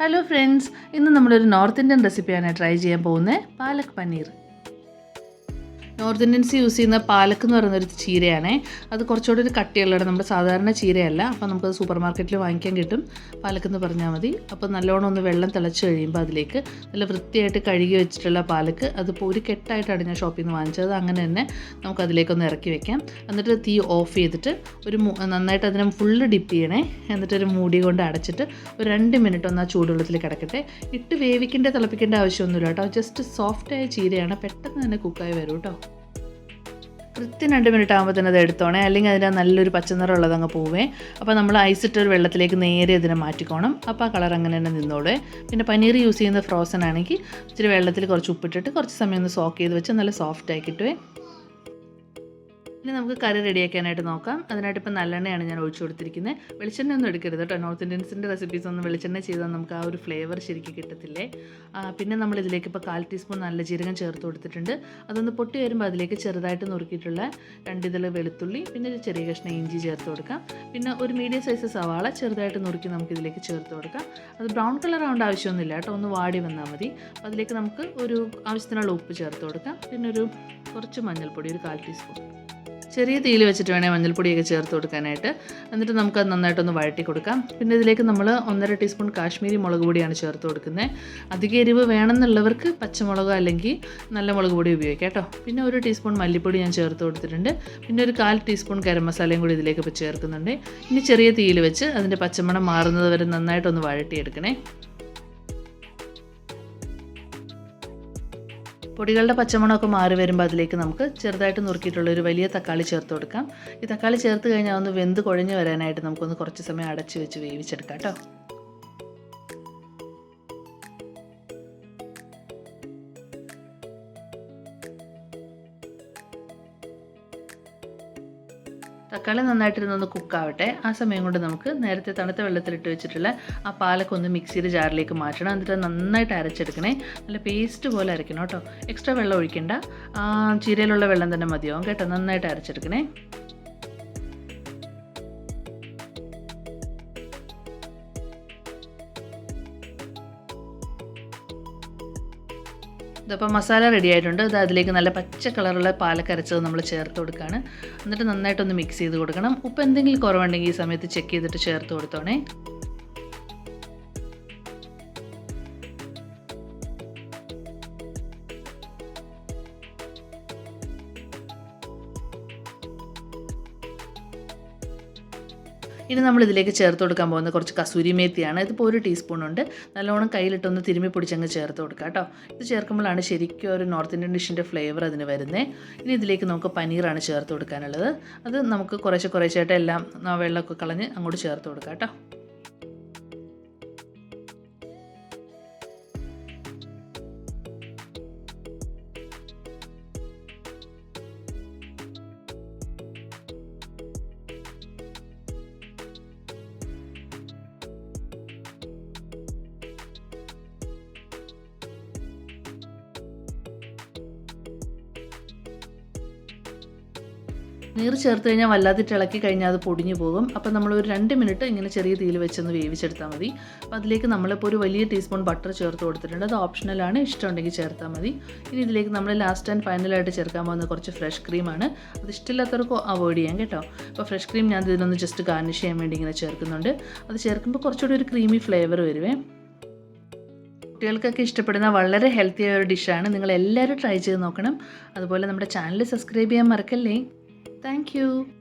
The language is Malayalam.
ഹലോ ഫ്രണ്ട്സ് ഇന്ന് നമ്മളൊരു നോർത്ത് ഇന്ത്യൻ റെസിപ്പിയാണ് ട്രൈ ചെയ്യാൻ പോകുന്നത്. Palak paneer. North Indians use ചെയ്യുന്ന പാലക്ക് എന്ന് പറയുന്ന ഒരു ചീരയാണേ. അത് കുറച്ചുകൂടി ഒരു കട്ടിയുള്ളത് നമ്മുടെ സാധാരണ ചീരയല്ല. അപ്പോൾ നമുക്കത് സൂപ്പർ മാർക്കറ്റിൽ വാങ്ങിക്കാൻ കിട്ടും. പാലക്ക് എന്ന് പറഞ്ഞാൽ മതി. അപ്പോൾ നല്ലോണം ഒന്ന് വെള്ളം തിളച്ച് കഴിയുമ്പോൾ അതിലേക്ക് നല്ല വൃത്തിയായിട്ട് കഴുകി വെച്ചിട്ടുള്ള പാലക്ക് അതിപ്പോൾ ഒരു കെട്ടായിട്ടാണ് ഞാൻ ഷോപ്പിൽ നിന്ന് വാങ്ങിച്ചത്. അങ്ങനെ തന്നെ നമുക്ക് അതിലേക്കൊന്ന് ഇറക്കി വെക്കാം. എന്നിട്ട് തീ ഓഫ് ചെയ്തിട്ട് ഒരു നന്നായിട്ട് അതിനെ ഫുള്ള് ഡിപ്പ് ചെയ്യണേ. എന്നിട്ട് ഒരു മൂടി കൊണ്ട് അടച്ചിട്ട് ഒരു രണ്ട് മിനിറ്റ് ഒന്ന് ആ ചൂടുവെള്ളത്തിൽ കിടക്കട്ടെ. ഇട്ട് വേവിക്കേണ്ട തിളപ്പിക്കേണ്ട ആവശ്യമൊന്നുമില്ല കേട്ടോ. ജസ്റ്റ് സോഫ്റ്റായ ചീരയാണ്. പെട്ടെന്ന് തന്നെ കുക്കായി വരും കേട്ടോ. കൃത്യം രണ്ട് മിനിറ്റ് ആകുമ്പോൾ തന്നെ അത് എടുത്തോണേ. അല്ലെങ്കിൽ അതിന് നല്ലൊരു പച്ചനിറം ഉള്ളത് അങ്ങ് പോവേ. അപ്പോൾ നമ്മൾ ഐസ് ഇട്ട ഒരു വെള്ളത്തിലേക്ക് നേരെ ഇതിനെ മാറ്റിക്കോണം. അപ്പോൾ ആ കളർ അങ്ങനെ തന്നെ നിന്നോളെ. പിന്നെ പനീർ യൂസ് ചെയ്യുന്ന ഫ്രോസൺ ആണെങ്കിൽ ഇച്ചിരി വെള്ളത്തിൽ കുറച്ച് ഉപ്പിട്ടിട്ട് കുറച്ച് സമയം ഒന്ന് സോക്ക് ചെയ്ത് വെച്ച് നല്ല സോഫ്റ്റ് ആയി കിട്ടുവേ ഇനി നമുക്ക് കറി റെഡിയാക്കാനായിട്ട് നോക്കാം. അതിനായിട്ട് ഇപ്പോൾ നല്ലെണ്ണയാണ് ഞാൻ ഒഴിച്ചു കൊടുത്തിരിക്കുന്നത്. വെളിച്ചെണ്ണ ഒന്നും എടുക്കരുത് കേട്ടോ. നോർത്ത് ഇന്ത്യൻസിന്റെ റെസിപ്പീസ് ഒന്നും വെളിച്ചെണ്ണ ചെയ്താൽ നമുക്ക് ആ ഒരു ഫ്ലേവർ ശരിക്കും കിട്ടത്തില്ലേ? പിന്നെ നമ്മൾ ഇതിലേക്ക് ഇപ്പോൾ കാൽ ടീസ്പൂൺ നല്ല ജീരകം ചേർത്ത് കൊടുത്തിട്ടുണ്ട്. അതൊന്ന് പൊട്ടി വരുമ്പോൾ അതിലേക്ക് ചെറുതായിട്ട് നുറുക്കിയിട്ടുള്ള രണ്ടിതൾ വെളുത്തുള്ളി പിന്നെ ഒരു ചെറിയ കഷ്ണം ഇഞ്ചി ചേർത്ത് കൊടുക്കാം. പിന്നെ ഒരു മീഡിയം സൈസ് സവാള ചെറുതായിട്ട് നുറുക്കി നമുക്ക് ഇതിലേക്ക് ചേർത്ത് കൊടുക്കാം. അത് ബ്രൗൺ കളർ ആവേണ്ട ആവശ്യമൊന്നുമില്ല കേട്ടോ. ഒന്ന് വാടി വന്നാൽ മതി. അതിലേക്ക് നമുക്ക് ഒരു ആവശ്യത്തിനുള്ള ഉപ്പ് ചേർത്ത് കൊടുക്കാം. പിന്നെ ഒരു കുറച്ച് മഞ്ഞൾപ്പൊടി ഒരു കാൽ ടീസ്പൂൺ ചെറിയ തീയിൽ വെച്ചിട്ട് വേണേൽ മഞ്ഞൾപ്പൊടിയൊക്കെ ചേർത്ത് കൊടുക്കാനായിട്ട്. എന്നിട്ട് നമുക്കത് നന്നായിട്ടൊന്ന് വഴറ്റി കൊടുക്കാം. പിന്നെ ഇതിലേക്ക് നമ്മൾ ഒന്നര ടീസ്പൂൺ കാശ്മീരി മുളക് പൊടിയാണ് ചേർത്ത് കൊടുക്കുന്നത് അധിക എരിവ് വേണമെന്നുള്ളവർക്ക് പച്ചമുളക് അല്ലെങ്കിൽ നല്ല മുളക് പൊടി ഉപയോഗിക്കാം കേട്ടോ. പിന്നെ ഒരു ടീസ്പൂൺ മല്ലിപ്പൊടി ഞാൻ ചേർത്ത് കൊടുത്തിട്ടുണ്ട്. പിന്നെ ഒരു കാൽ ടീസ്പൂൺ ഗരം മസാലയും കൂടി ഇതിലേക്ക് ഇപ്പോൾ ചേർക്കുന്നുണ്ട്. ഇനി ചെറിയ തീയിൽ വെച്ച് അതിന്റെ പച്ചമണം മാറുന്നത് വരെ നന്നായിട്ടൊന്ന് വഴറ്റിയെടുക്കണേ. പൊടികളുടെ പച്ചമണമൊക്കെ മാറി വരുമ്പോൾ അതിലേക്ക് നമുക്ക് ചെറുതായിട്ട് നുറുക്കിയിട്ടുള്ള ഒരു വലിയ തക്കാളി ചേർത്ത് കൊടുക്കാം. ഈ തക്കാളി ചേർത്ത് കഴിഞ്ഞാൽ ഒന്ന് വെന്ത് കുഴഞ്ഞു വരാനായിട്ട് നമുക്കൊന്ന് കുറച്ച് സമയം അടച്ച് വെച്ച് വേവിച്ചെടുക്കാം കേട്ടോ. തക്കാളി നന്നായിട്ടിരുന്നൊന്ന് കുക്കാവട്ടെ ആ സമയം കൊണ്ട് നമുക്ക് നേരത്തെ തണുത്ത വെള്ളത്തിലിട്ട് വെച്ചിട്ടുള്ള ആ പാലൊക്കെ ഒന്ന് മിക്സിയുടെ ജാറിലേക്ക് മാറ്റണം. എന്നിട്ട് നന്നായിട്ട് അരച്ചെടുക്കണേ. നല്ല പേസ്റ്റ് പോലെ അരയ്ക്കണം കേട്ടോ. എക്സ്ട്രാ വെള്ളം ഒഴിക്കേണ്ട. ചീരയിലുള്ള വെള്ളം തന്നെ മതിയാവും കേട്ടോ. നന്നായിട്ട് അരച്ചെടുക്കണേ. ഇതിപ്പോൾ മസാല റെഡി ആയിട്ടുണ്ട്. ഇത് അതിലേക്ക് നല്ല പച്ച കളറുള്ള പാലക്കരച്ചത് നമ്മൾ ചേർത്ത് കൊടുക്കുകയാണ് എന്നിട്ട് നന്നായിട്ടൊന്ന് മിക്സ് ചെയ്ത് കൊടുക്കണം. ഉപ്പ് എന്തെങ്കിലും കുറവുണ്ടെങ്കിൽ ഈ സമയത്ത് ചെക്ക് ചെയ്തിട്ട് ചേർത്ത് കൊടുത്തോണേ. ഇനി നമ്മൾ ഇതിലേക്ക് ചേർത്ത് കൊടുക്കാൻ പോകുന്ന കുറച്ച് കസൂരി മേത്തിയാണ്. ഇതിപ്പോൾ ഒരു ടീസ്പൂൺ ഉണ്ട് നല്ലോണം കയ്യിലിട്ടൊന്ന് തിരുമ്മി പിടിച്ചങ്ങ് ചേർത്ത് കൊടുക്കുക കേട്ടോ. ഇത് ചേർക്കുമ്പോഴാണ് ശരിക്കും ഒരു നോർത്ത് ഇന്ത്യൻ ഡിഷിന്റെ ഫ്ലേവർ അതിന് വരുന്നത് ഇനി ഇതിലേക്ക് നമുക്ക് പനീറാണ് ചേർത്ത് കൊടുക്കാനുള്ളത്. അത് നമുക്ക് കുറേശ്ശെ കുറേശ്ശായിട്ട് എല്ലാം വെള്ളമൊക്കെ കളഞ്ഞ് അങ്ങോട്ട് ചേർത്ത് കൊടുക്കാം കേട്ടോ. നീർ ചേർത്ത് കഴിഞ്ഞാൽ വല്ലാതിട്ട് ഇളക്കി കഴിഞ്ഞാൽ അത് പൊടിഞ്ഞു പോകും. അപ്പോൾ നമ്മൾ ഒരു രണ്ട് മിനിറ്റ് ഇങ്ങനെ ചെറിയ തീയിൽ വെച്ചൊന്ന് വേവിച്ചെടുത്താൽ മതി. അപ്പോൾ അതിലേക്ക് നമ്മളിപ്പോൾ ഒരു വലിയ ടീസ്പൂൺ ബട്ടർ ചേർത്ത് കൊടുത്തിട്ടുണ്ട്. അത് ഓപ്ഷണലാണ് ഇഷ്ടമുണ്ടെങ്കിൽ ചേർത്താൽ മതി. ഇനി ഇതിലേക്ക് നമ്മൾ ലാസ്റ്റ് ആൻഡ് ഫൈനലായിട്ട് ചേർക്കാൻ പോകുന്ന കുറച്ച് ഫ്രഷ് ക്രീമാണ് അത് ഇഷ്ടമില്ലാത്തവർക്ക് അവോയ്ഡ് ചെയ്യാം കേട്ടോ. അപ്പോൾ ഫ്രഷ് ക്രീം ഞാൻ ഇതിനൊന്ന് ജസ്റ്റ് ഗാർണിഷ് ചെയ്യാൻ വേണ്ടി ഇങ്ങനെ ചേർക്കുന്നുണ്ട്. അത് ചേർക്കുമ്പോൾ കുറച്ചുകൂടി ഒരു ക്രീമി ഫ്ലേവർ വരുവേ. കുട്ടികൾക്കൊക്കെ ഇഷ്ടപ്പെടുന്ന വളരെ ഹെൽത്തി ആയ ഒരു ഡിഷാണ് നിങ്ങൾ എല്ലാവരും ട്രൈ ചെയ്ത് നോക്കണം. അതുപോലെ നമ്മുടെ ചാനൽ സബ്സ്ക്രൈബ് ചെയ്യാൻ മറക്കല്ലേ? Thank you.